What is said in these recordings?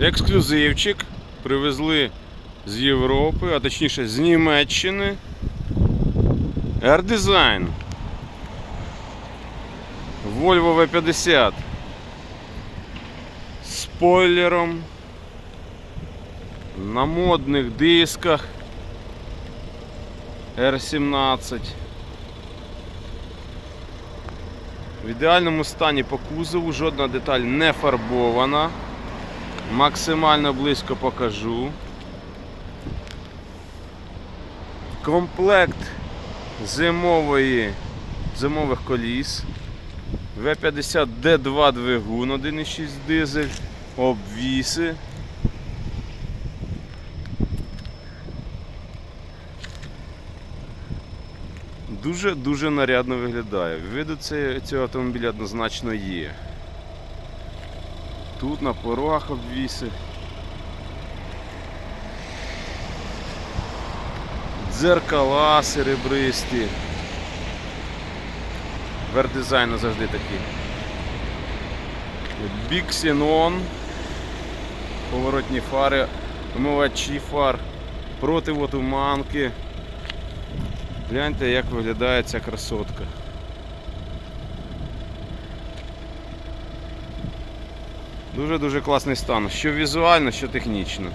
Ексклюзивчик. Привезли з Європи, а точніше з Німеччини. R-Design. Volvo V50. З спойлером. На модних дисках. R17. В ідеальному стані по кузову, жодна деталь не фарбована. Максимально близько покажу. Комплект зимової, зимових коліс. В50D2 двигун 1.6 дизель, обвіси. Дуже-дуже нарядно виглядає. Виду цього автомобіля однозначно є. Тут на порогах обвіси. Дзеркала серебристі. Вердизайну завжди такі. Біксінон. Поворотні фари, омивачі фар, противотуманки. Гляньте, як виглядає ця красотка. Дуже-дуже класний стан, що візуально, що технічно.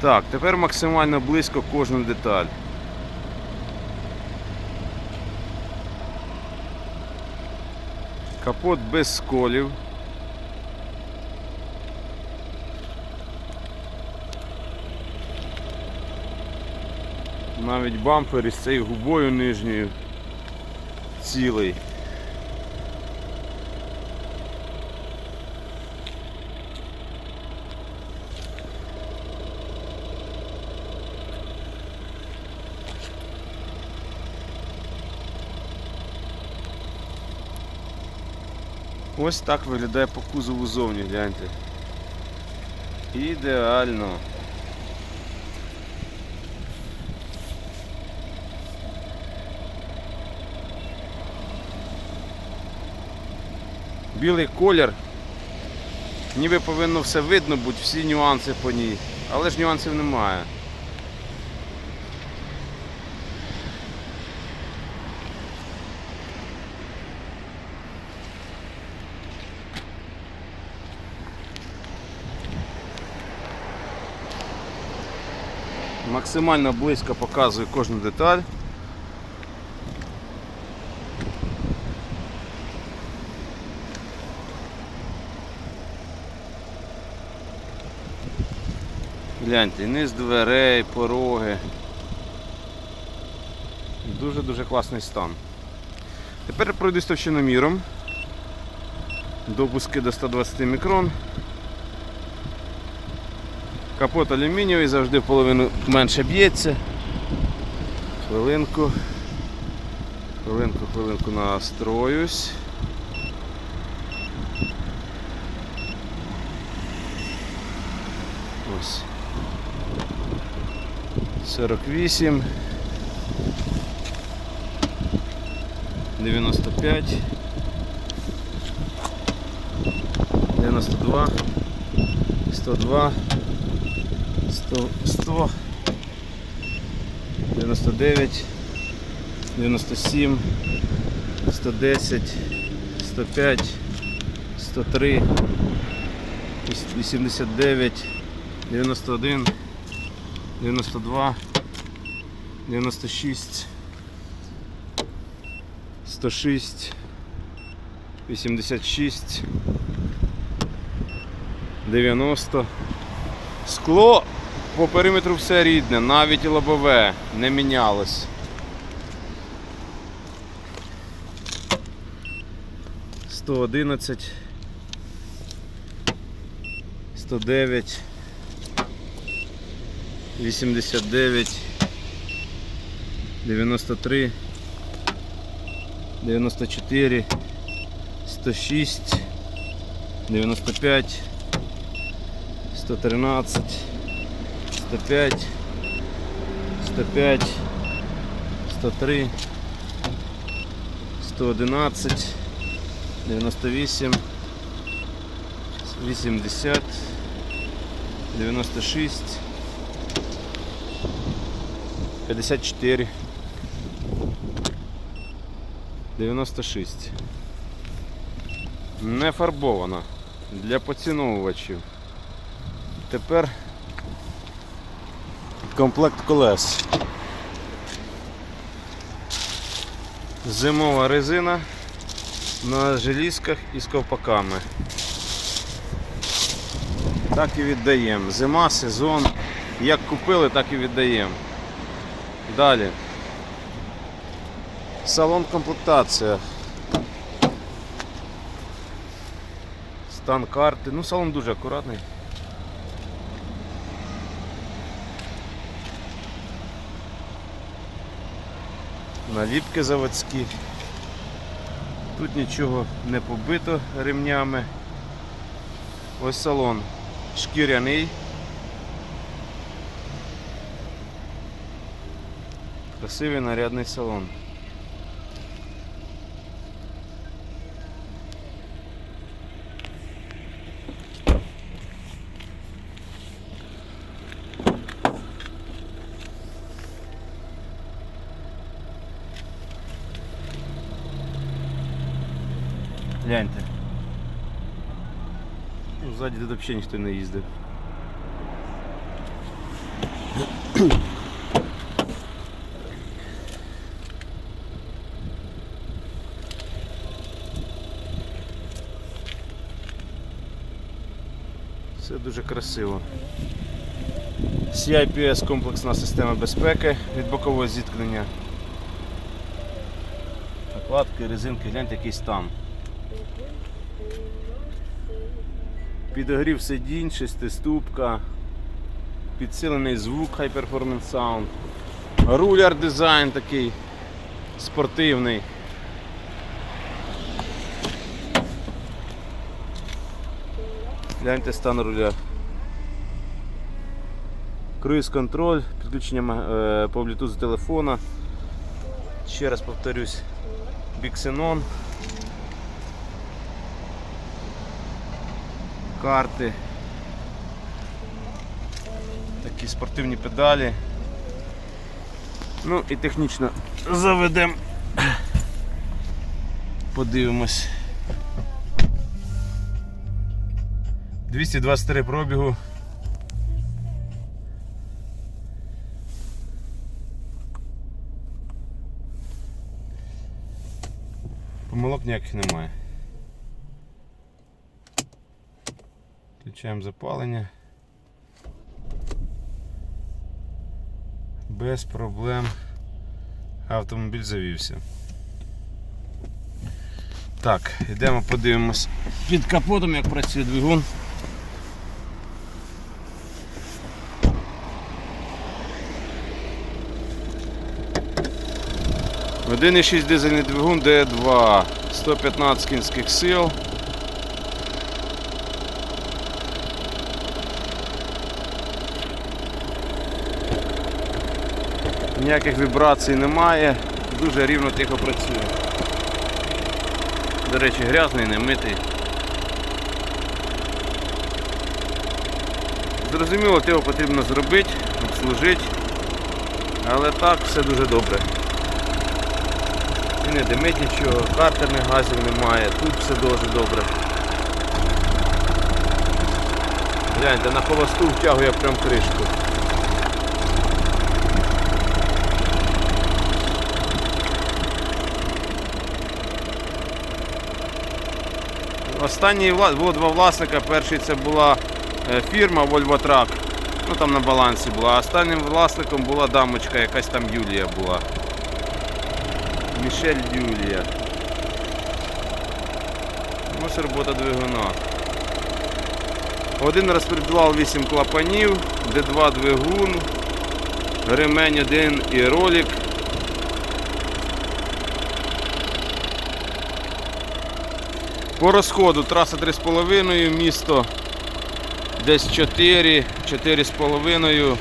Так, тепер максимально близько кожну деталь. Капот без сколів. Навіть бампер із цією губою нижньою цілий. Ось так виглядає по кузову зовні, гляньте. Ідеально. Білий колір. Ніби повинно все видно бути, всі нюанси по ній. Але ж нюансів немає. Максимально близько показую кожну деталь. Гляньте, низ дверей, пороги. Дуже-дуже класний стан. Тепер пройду товщиноміром. Допуски до 120 мікрон. Капот алюмінієвий, завжди в половину менше б'ється. Хвилинку. Хвилинку, хвилинку настроюсь. Ось. 48. 95. 92. 102. 100, 100, 99, 97, 110, 105, 103, 89, 91, 92, 96, 106, 86, 90. Скло по периметру все рідне, навіть лобове не мінялось. Сто одинадцять, сто дев'ять, вісімдесят дев'ять, дев'яносто три, дев'яносто чотири, сто шість, дев'яносто п'ять. 113, 105, 105, 103, 111, 98, 80, 96, 54, 96. Не фарбована для поціновувачів. Тепер комплект колес. Зимова резина на желізках із ковпаками. Так і віддаємо. Зима, сезон. Як купили, так і віддаємо. Далі. Салон комплектація. Стан карти. Ну, салон дуже акуратний. Наліпки заводські. Тут нічого не побито ремнями. Ось салон шкіряний. Красивий нарядний салон. Гляньте. Ну, ззаді тут взагалі ніхто не їздив. Все дуже красиво. CIPS комплексна система безпеки від бокового зіткнення. Накладки, резинки, гляньте який стан. Підогрів сидінь, шестиступка, підсилений звук High Performance Sound, руляр дизайн такий спортивний. Гляньте стан руля. Круїз контроль, підключення е, по Bluetooth телефона. Ще раз повторюсь, Bixenon. Карти, такі спортивні педалі. Ну і технічно заведемо, подивимось. 223 пробігу. Помилок ніяких немає. Включаємо запалення. Без проблем автомобіль завівся. Так, йдемо подивимось під капотом, як працює двигун. В 1,6 дизельний двигун D2, 115 кінських сил. Ніяких вібрацій немає, дуже рівно тихо працює. До речі, грязний, не митий. Зрозуміло, його потрібно зробити, обслужити, але так все дуже добре. І не димить нічого, картерних газів немає, тут все дуже добре. Гляньте, на холосту втягує прям кришку. Останній було два власника. Перший це була е, фірма Volvo Truck. Ну там на балансі була. А останнім власником була дамочка, якась там Юлія була. Мішель Юлія. Ось робота двигуна. Один розпредвал 8 клапанів, Д2 двигун, ремень один і ролик. По розходу траса 3,5, місто десь 4, 4,5,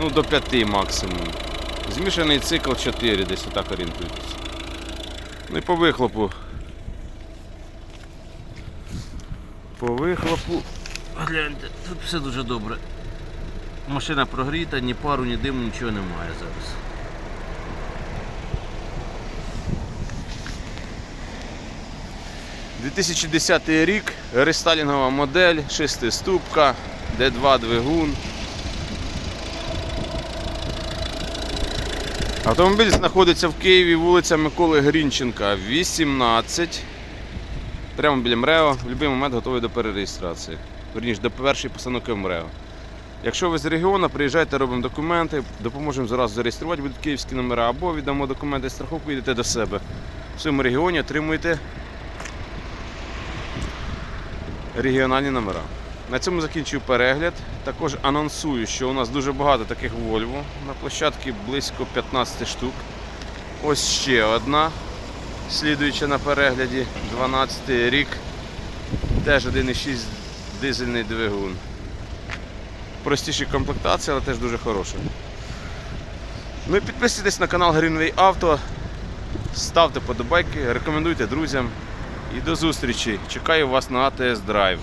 ну до 5 максимум. Змішаний цикл 4, десь отак орієнтуйтесь. Ну і по вихлопу. По вихлопу. Гляньте, тут все дуже добре. Машина прогріта, ні пару, ні диму, нічого немає зараз. – 2010 рік, рестайлінгова модель, шестиступка, D2 двигун. Автомобіль знаходиться в Києві, вулиця Миколи Грінченка, 18. Прямо біля МРЕО, в будь-який момент готовий до перереєстрації. Верніше, до першої постановки МРЕО. Якщо ви з регіону, приїжджайте, робимо документи, допоможемо зразу зареєструвати будуть київські номера, або віддамо документи страховку, йдете до себе. В своєму регіоні отримуєте регіональні номера. На цьому закінчую перегляд. Також анонсую, що у нас дуже багато таких Volvo. На площадці близько 15 штук. Ось ще одна, слідуюча на перегляді, 12 рік. Теж 1,6 дизельний двигун. Простіші комплектації, але теж дуже хороша. Ну і підписуйтесь на канал Greenway Auto, ставте подобайки, рекомендуйте друзям. І до зустрічі. Чекаю вас на АТС Драйв.